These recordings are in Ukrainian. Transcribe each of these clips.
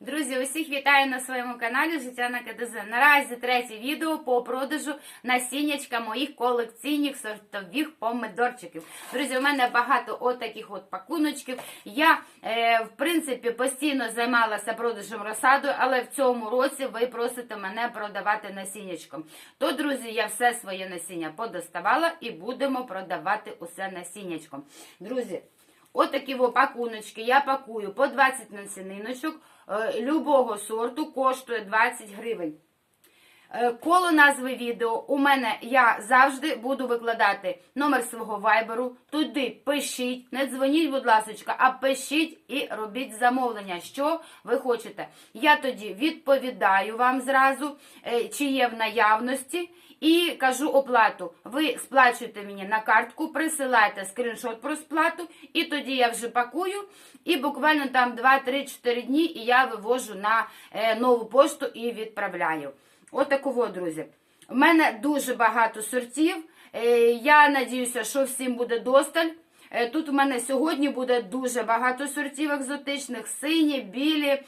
Друзі, усіх вітаю на своєму каналі Життя на КДЗ. Наразі третє відео по продажу насіннячка моїх колекційних сортових помидорчиків. Друзі, у мене багато отаких от пакуночків. Я, е, в принципі, постійно займалася продажем розсаду, але в цьому році ви просите мене продавати насіннячком. То, друзі, я все своє насіння подоставала і будемо продавати усе насіннячком. Друзі, Отакі во пакуночки я пакую по 20 насіниночок любого сорту, коштує 20 гривень. Е, Коло назви відео у мене я завжди буду викладати номер свого вайберу. Туди пишіть, не дзвоніть, будь ласка, а пишіть і робіть замовлення, що ви хочете. Я тоді відповідаю вам зразу, е, чи є в наявності. І кажу оплату. Ви сплачуєте мені на картку, присилайте скріншот про сплату, і тоді я вже пакую. І буквально там 2-3-4 дні і я вивожу на е, нову пошту і відправляю. Отакого, друзі. У мене дуже багато сортів. Е, Я надіюся, що всім буде досталь. Е, Тут у мене сьогодні буде дуже багато сортів екзотичних, сині, білі,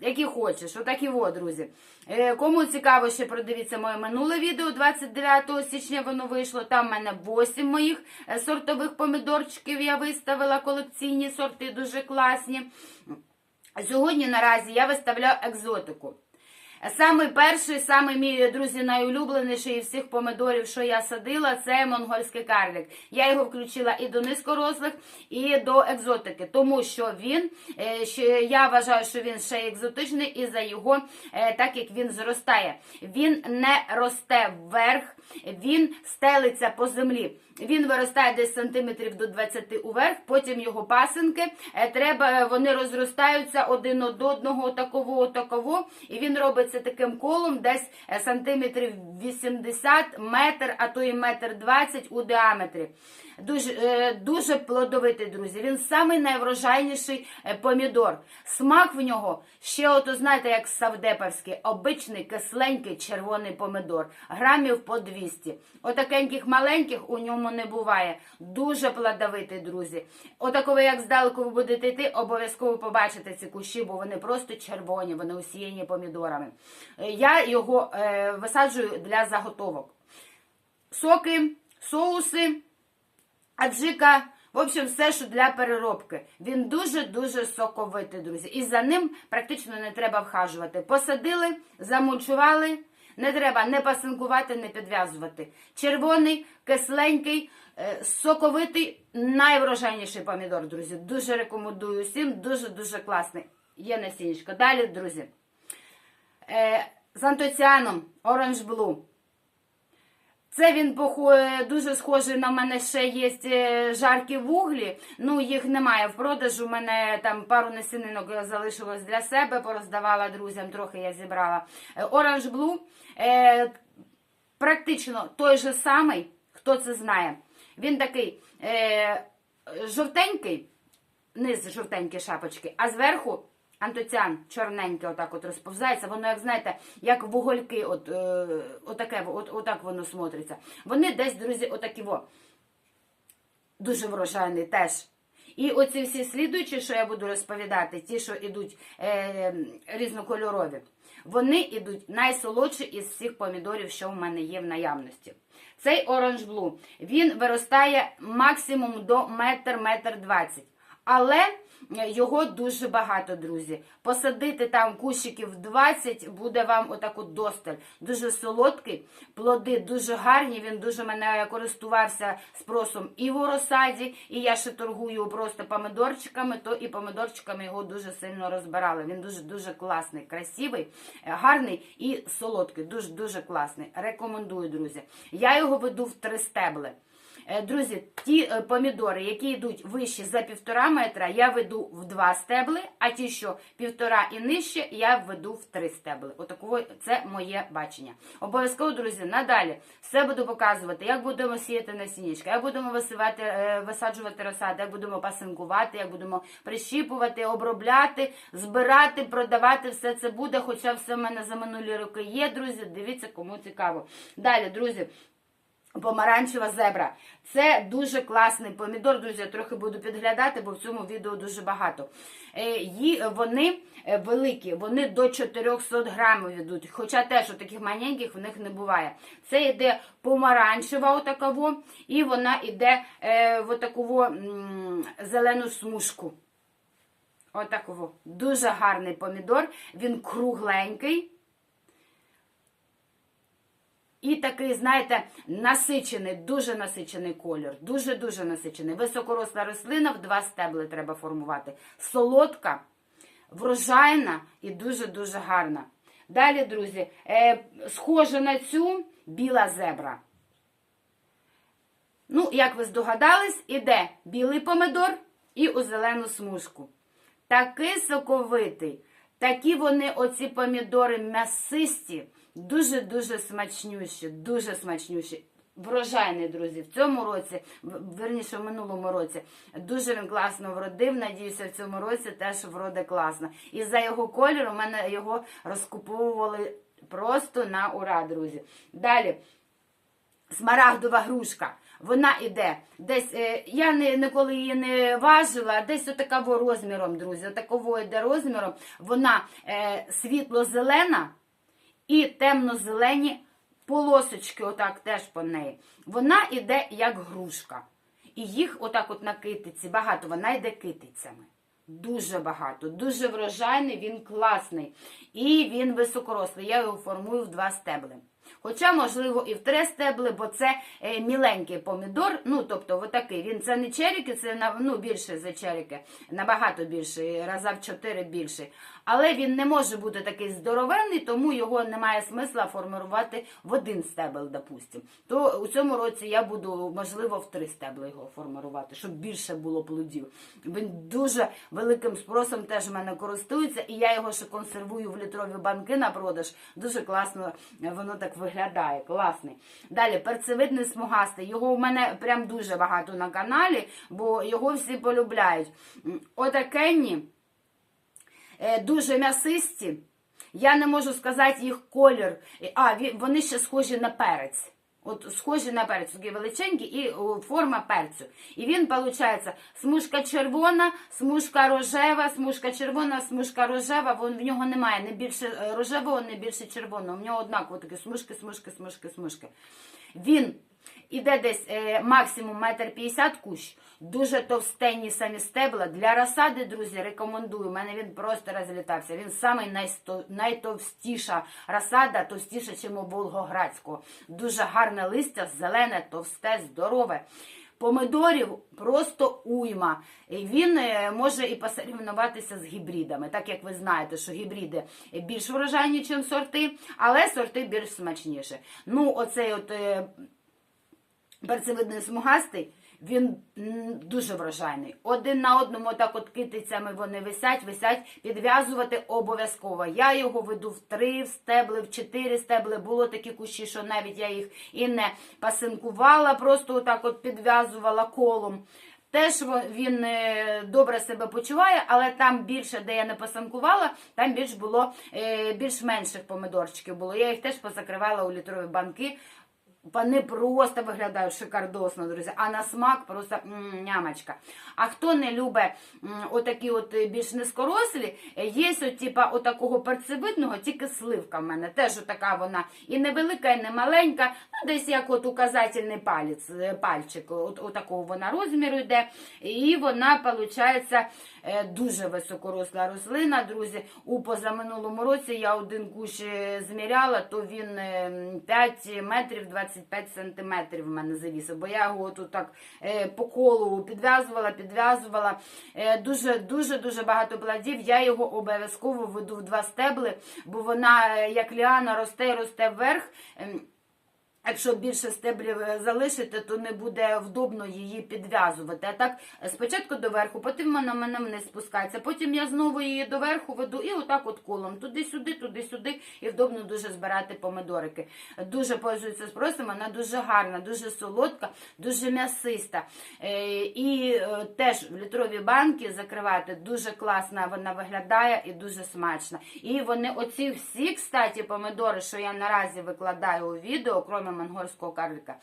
які хочеш. Отакі во, друзі. Е, Кому цікаво, ще продивіться моє минуле відео. 29 січня воно вийшло. Там в мене 8 моїх е, сортових помідорчиків я виставила. Колекційні сорти дуже класні. Сьогодні наразі я виставляю екзотику. Самий перший, самий мій, друзі, найулюбленіший із всіх помидорів, що я садила, це монгольський карлик. Я його включила і до низькорослих, і до екзотики, тому що він, е, я вважаю, що він ще екзотичний, і за його, е, так як він зростає. Він не росте вверх, він стелиться по землі. Він виростає десь сантиметрів до 20 уверх, потім його пасинки, е, треба, вони розростаються один од одного, такого, такого, і він робиться таким колом, десь е, сантиметрів 80, метр, а то і метр 20 у діаметрі. Дуже, е, дуже плодовитий, друзі. Він самий найврожайніший е, помідор. Смак в нього ще, ото знаєте, як савдеповський, обичний кисленький червоний помидор, грамів по 200. Отакеньких маленьких у ньому не буває. Дуже плодовитий, друзі. Отаково, як здалеку ви будете йти, обов'язково побачите ці кущі, бо вони просто червоні, вони усіяні помідорами. Е, Я його е, висаджую для заготовок. Соки, соуси аджика, в общем, все, що для переробки. Він дуже-дуже соковитий, друзі. І за ним практично не треба вхажувати. Посадили, замульчували, не треба не пасинкувати, не підв'язувати. Червоний, кисленький, е, соковитий, найврожайніший помідор, друзі. Дуже рекомендую всім, дуже-дуже класний. Є насінечко. Далі, друзі. Е, з антоціаном Orange Blue. Це він дуже схожий на мене ще є е, жаркі вуглі. Ну, їх немає в продажу. У мене там пару насінинок залишилось для себе, пороздавала друзям, трохи я зібрала. Е, Blue е, практично той же самий, хто це знає. Він такий е, жовтенький, низ жовтенькі шапочки, а зверху антоціан чорненький отак от розповзається. Воно, як знаєте, як вугольки, от, е, отаке, от, отак воно смотриться. Вони десь, друзі, отакі во. Дуже врожайний теж. І оці всі слідуючі, що я буду розповідати, ті, що йдуть е, різнокольорові, вони йдуть найсолодші із всіх помідорів, що в мене є в наявності. Цей Orange Blue, він виростає максимум до метр, метр двадцять. Але його дуже багато, друзі. Посадити там кущиків 20 буде вам отак от досталь. Дуже солодкий, плоди дуже гарні. Він дуже мене користувався спросом і в розсаді, і я ще торгую просто помидорчиками, то і помидорчиками його дуже сильно розбирали. Він дуже дуже класний, красивий, е, гарний і солодкий. Дуже дуже класний. Рекомендую, друзі. Я його веду в три стебли. Е, Друзі, ті е, помідори, які йдуть вище за півтора метра, я веду в два стебли, а ті, що півтора і нижче, я веду в три стебли. Отаково це моє бачення. Обов'язково, друзі, надалі все буду показувати, як будемо сіяти насіннячка, як будемо висивати, е, висаджувати розсади, як будемо пасинкувати, як будемо прищіпувати, обробляти, збирати, продавати. Все це буде, хоча все в мене за минулі роки є, друзі. Дивіться, кому цікаво. Далі, друзі. Помаранчева зебра. Це дуже класний помідор. Друзі, я трохи буду підглядати, бо в цьому відео дуже багато. Е, Вони е, великі, вони до 400 грамів йдуть. Хоча теж таких маленьких в них не буває. Це йде помаранчева отакого, і вона йде е, в отаку зелену смужку. Отакого. Дуже гарний помідор. Він кругленький. І такий, знаєте, насичений, дуже насичений колір. Дуже-дуже насичений. Високоросла рослина, в два стебли треба формувати. Солодка, врожайна і дуже-дуже гарна. Далі, друзі, е, схожа на цю біла зебра. Ну, як ви здогадались, іде білий помидор і у зелену смужку. Такий соковитий, такі вони, оці помідори м'ясисті, дуже-дуже смачнющі, дуже смачнющі. Врожайний, друзі, в цьому році, верніше, в минулому році, дуже він класно вродив. Надіюся, в цьому році теж вроде класно. І за його колір у мене його розкуповували просто на ура, друзі. Далі. Смарагдова грушка. Вона іде десь, е, я не, ніколи її не важила, десь отакого розміром, друзі. Отакого йде розміром. Вона е, світло-зелена і темно-зелені полосочки, отак теж по неї. Вона йде як грушка. І їх отак от на китиці багато, вона йде китицями. Дуже багато, дуже врожайний, він класний. І він високорослий. Я його формую в два стебли. Хоча, можливо, і в три стебли, бо це е, міленький помідор. Ну, тобто, отакий. Він це не черіки, це ну, більше за черіки, набагато більший, раза в чотири більший. Але він не може бути такий здоровенний, тому його немає смисла формувати в один стебел, допустим. То у цьому році я буду, можливо, в три стебла його формувати, щоб більше було плодів. Він дуже великим спросом теж в мене користується, і я його ще консервую в літрові банки на продаж. Дуже класно воно так виглядає. Класний. Далі перцевидний смугастий. Його у мене прям дуже багато на каналі, бо його всі полюбляють. Отакенні е, дуже м'ясисті. Я не можу сказати їх колір. А, вони ще схожі на перець. От схожі на перець, такі величенькі і форма перцю. І він, виходить, смужка червона, смужка рожева, смужка червона, смужка рожева. Вон, в нього немає не більше е, рожевого, не більше червоного. У нього однаково такі смужки, смужки, смужки, смужки. Він іде десь е, максимум метр п'ятдесят кущ. Дуже товстенні самі стебла. Для розсади, друзі, рекомендую. У мене він просто розлітався. Він самий найсто- найтовстіша розсада, товстіша, ніж у Волгоградського. Дуже гарне листя, зелене, товсте, здорове. Помидорів просто уйма. Він е, може і посорівнуватися з гібридами, так як ви знаєте, що гібриди більш врожайні, ніж сорти, але сорти більш смачніші. Ну, оцей от е, перцевидний смугастий, він дуже врожайний. Один на одному так от китицями вони висять, висять, підв'язувати обов'язково. Я його веду в три стебли, в чотири стебли. Було такі кущі, що навіть я їх і не пасинкувала, просто отак от підв'язувала колом. Теж він е, добре себе почуває, але там більше, де я не посанкувала, там більш було е, більш менших помидорчиків було. Я їх теж позакривала у літрові банки. Вони просто виглядають шикардосно, друзі. А на смак просто нямочка. А хто не любить отакі от е, більш низькорослі, е, є от, типа, отакого перцевидного, тільки сливка в мене. Теж така вона і невелика, і не маленька. Десь як от указательний палець, е, пальчик. От, отакого вона розміру йде. І вона, виходить, е, дуже високоросла рослина, друзі. У позаминулому році я один кущ е, зміряла, то він е, 5 метрів 25 сантиметрів в мене завісив, бо я його тут так по колу підв'язувала, підв'язувала. Е, Дуже, дуже, дуже багато плодів. Я його обов'язково веду в два стебли, бо вона, як ліана, росте росте вверх. Якщо більше стеблів е, залишити, то не буде вдобно її підв'язувати. А так е, спочатку доверху, потім вона мене вниз спускається. Потім я знову її доверху веду і отак от колом. Туди-сюди, туди-сюди, і вдобно дуже збирати помидорики. Дуже пользується спросом, вона дуже гарна, дуже солодка, дуже м'ясиста. Е, І теж в літрові банки закривати дуже класно вона виглядає і дуже смачна. І вони, оці всі, кстати, помидори, що я наразі викладаю у відео, крім Manhuresco Carrica.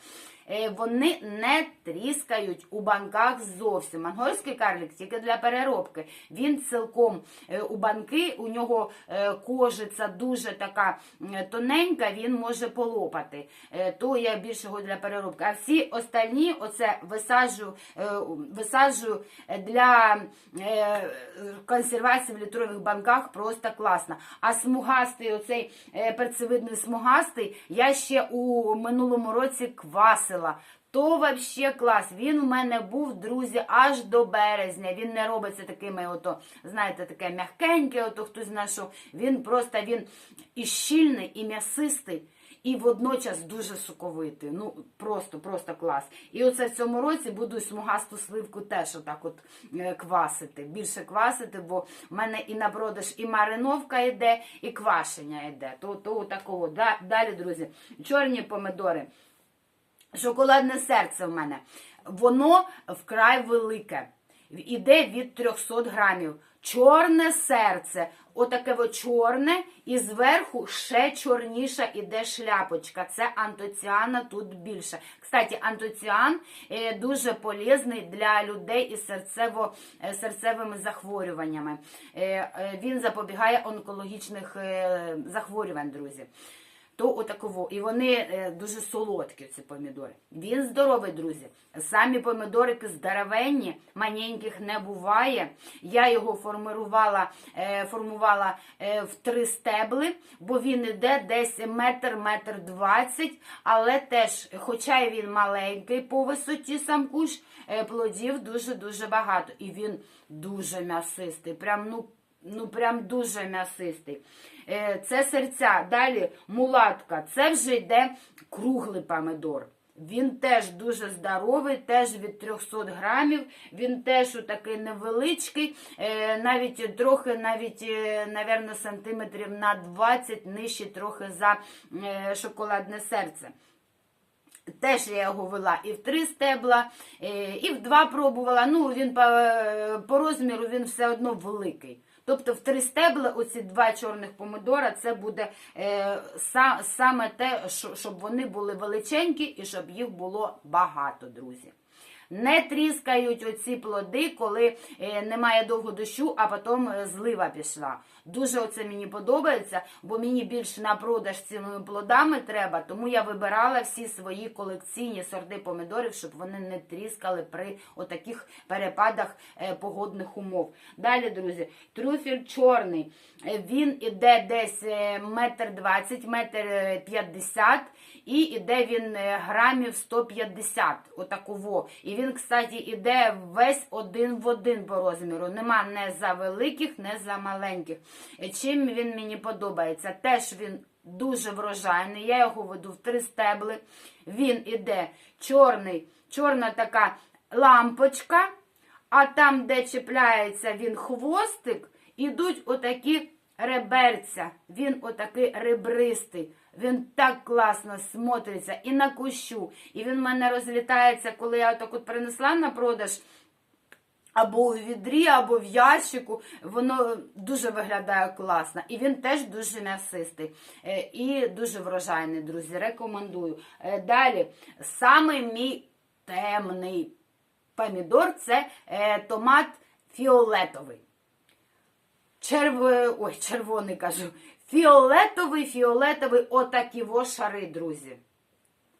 Вони не тріскають у банках зовсім. Монгольський карлик тільки для переробки. Він цілком е, у банки, у нього е, кожиця дуже така тоненька, він може полопати. Е, То я більше його для переробки. А всі остальні оце висаджую, е, висаджую для е, консервації в літрових банках просто класно. А смугастий, оцей е, перцевидний смугастий, я ще у минулому році квасила. То вообще клас. Він у мене був, друзі, аж до березня. Він не робиться такими, ото, знаєте, таке м'якеньке, ото хтось знайшов. Він просто він і щільний, і м'ясистий. І водночас дуже соковитий. Ну просто, просто клас. І оце в цьому році буду смугасту сливку теж отак от е, квасити. Більше квасити, бо в мене і на продаж і мариновка йде, і квашення йде. То, то такого. Далі, друзі, чорні помидори. Шоколадне серце в мене. Воно вкрай велике. Іде від 300 грамів. Чорне серце, отаке во чорне, і зверху ще чорніша іде шляпочка. Це антоціана тут більше. Кстати, антоціан е, дуже полезний для людей із серцево, е, серцевими захворюваннями. Е, Він запобігає онкологічних захворювань, друзі то отаково. І вони е, дуже солодкі, ці помідори. Він здоровий, друзі. Самі помідорики здоровенні, маленьких не буває. Я його формувала, е, формувала е, в три стебли, бо він іде десь метр, метр двадцять, але теж, хоча й він маленький по висоті сам кущ, е, плодів дуже-дуже багато. І він дуже м'ясистий. Прям, ну, ну прям дуже м'ясистий. Е, Це серця. Далі мулатка. Це вже йде круглий помидор. Він теж дуже здоровий, теж від 300 грамів. Він теж такий невеличкий, е, навіть трохи, навіть, е, навірно, сантиметрів на 20 нижче трохи за шоколадне серце. Теж я його вела і в три стебла, і в два пробувала. Ну, він по, по розміру він все одно великий. Тобто в три стебла оці два чорних помидора це буде е, са, саме те, що, щоб вони були величенькі і щоб їх було багато, друзі. Не тріскають оці плоди, коли е, немає довго дощу, а потім е, злива пішла. Дуже оце мені подобається, бо мені більше на продаж цілими плодами треба, тому я вибирала всі свої колекційні сорти помідорів, щоб вони не тріскали при отаких перепадах е, погодних умов. Далі, друзі, трюфель чорний. Він іде десь метр двадцять, метр п'ятдесят, і іде він е, грамів 150, отаково. І він, кстати, іде весь один в один по розміру. Нема не за великих, не за маленьких. Е, Чим він мені подобається? Теж він дуже врожайний. Я його веду в три стебли. Він іде чорний, чорна така лампочка, а там, де чіпляється він хвостик, ідуть отакі реберця. Він отакий ребристий. Він так класно смотриться і на кущу. І він в мене розлітається, коли я отак от принесла на продаж. Або у відрі, або в ящику, воно дуже виглядає класно. І він теж дуже м'ясистий Е, і дуже врожайний, друзі. Рекомендую. Е, Далі, самий мій темний помідор це е, томат фіолетовий. Черв... Ой, червоний кажу. Фіолетовий, фіолетовий, отакі во шари, друзі.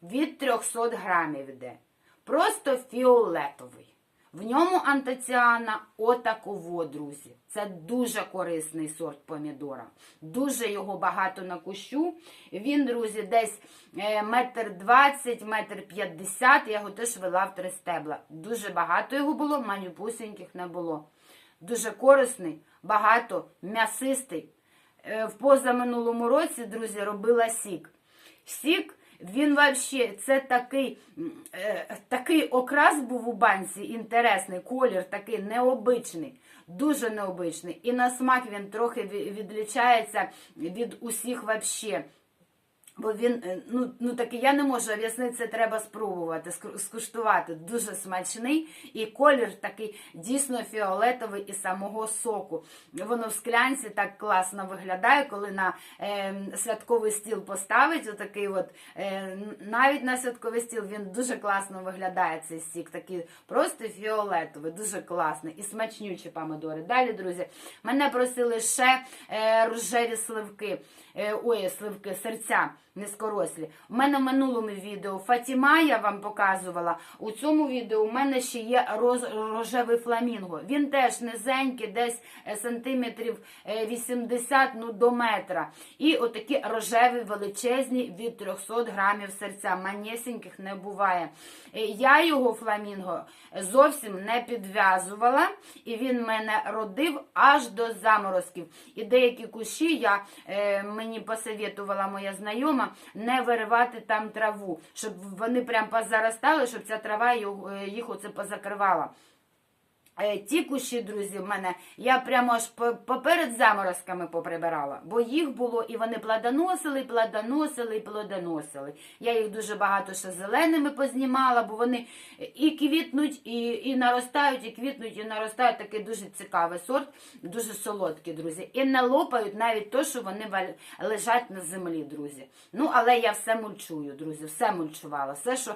Від 300 грамів йде. Просто фіолетовий. В ньому антоціана отаково, друзі. Це дуже корисний сорт помідора. Дуже його багато на кущу. Він, друзі, десь е, метр двадцять, метр п'ятдесят. Я його теж вела в три стебла. Дуже багато його було, манюпусеньких не було. Дуже корисний, багато, м'ясистий. Е, В позаминулому році, друзі, робила сік. Сік, він взагалі, це такий, е, такий окрас був у банці, інтересний, колір такий необичний, дуже необичний. І на смак він трохи відлічається від усіх вообще Бо він, е, ну, ну таки я не можу об'яснити, це треба спробувати, скуштувати. Дуже смачний і колір такий дійсно фіолетовий із самого соку. Воно в склянці так класно виглядає, коли на е, святковий стіл поставить. Отакий от, е, навіть на святковий стіл він дуже класно виглядає цей сік. Такий просто фіолетовий, дуже класний і смачнючі помидори. Далі, друзі, мене просили ще е, рожеві сливки. Е, ой, сливки, серця низькорослі. У мене в минулому відео Фатіма я вам показувала. У цьому відео у мене ще є роз, рожевий фламінго. Він теж низенький, десь е, сантиметрів е, 80 ну, до метра. І отакі рожеві величезні від 300 грамів серця. Манєсіньких не буває. Е, Я його фламінго зовсім не підв'язувала, і він мене родив аж до заморозків. І деякі кущі я, е, мені посоветувала моя знайома не виривати там траву, щоб вони прям позаростали, щоб ця трава їх, е, оце позакривала. Е, Ті кущі, друзі, в мене я прямо аж поперед заморозками поприбирала, бо їх було і вони плодоносили, плодоносили, плодоносили. Я їх дуже багато ще зеленими познімала, бо вони і квітнуть, і, і наростають, і квітнуть, і наростають. Такий дуже цікавий сорт, дуже солодкий, друзі. І не лопають навіть то, що вони лежать на землі, друзі. Ну, але я все мульчую, друзі, все мульчувала. Все, що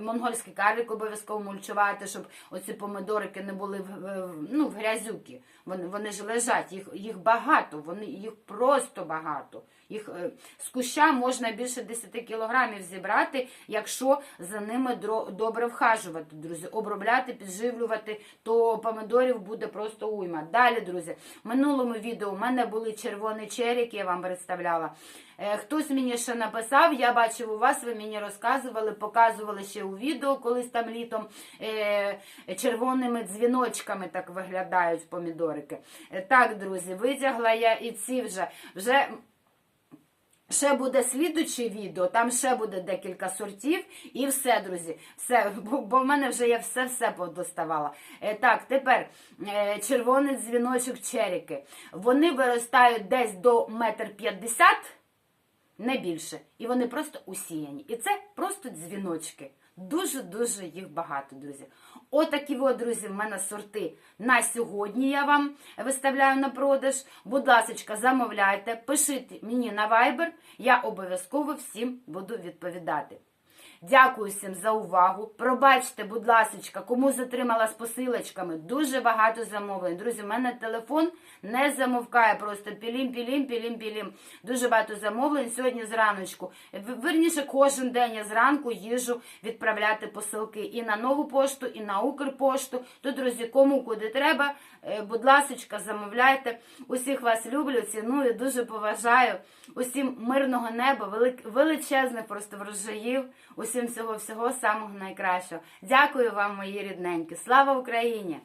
монгольський карлик обов'язково мульчувати, щоб оці помидорики не були в, в- ну, в грязюки. Вони, вони ж лежать, їх, їх багато, вони, їх просто багато. Їх е, з куща можна більше 10 кілограмів зібрати, якщо за ними добре вхажувати, друзі. Обробляти, підживлювати, то помидорів буде просто уйма. Далі, друзі, в минулому відео у мене були червоні черіки, я вам представляла. Е, Хтось мені ще написав, я бачив у вас, ви мені розказували, показували ще у відео, колись там літом е, червоними дзвіночками так виглядають помідорики. Е, Так, друзі, витягла я і ці вже. вже Ще буде слідуче відео, там ще буде декілька сортів, і все, друзі. Все, бо, в мене вже я все-все подоставала. Так, тепер червоний дзвіночок черіки. Вони виростають десь до метр п'ятдесят, не більше. І вони просто усіяні. І це просто дзвіночки. Дуже-дуже їх багато, друзі. Отакі от, друзі, в мене сорти на сьогодні я вам виставляю на продаж. Будь ласка, замовляйте, пишіть мені на Viber, я обов'язково всім буду відповідати. Дякую всім за увагу. Пробачте, будь ласка, кому затримала з посилочками. Дуже багато замовлень. Друзі, в мене телефон не замовкає. Просто пілім, пілім, пілім, пілім. Дуже багато замовлень сьогодні зраночку. Верніше, кожен день я зранку їжу відправляти посилки і на нову пошту, і на Укрпошту. То, друзі, кому куди треба, е, будь ласка, замовляйте. Усіх вас люблю, ціную, дуже поважаю. Усім мирного неба, величезних просто врожаїв. Усім всього всього самого найкращого. Дякую вам, мої рідненькі. Слава Україні!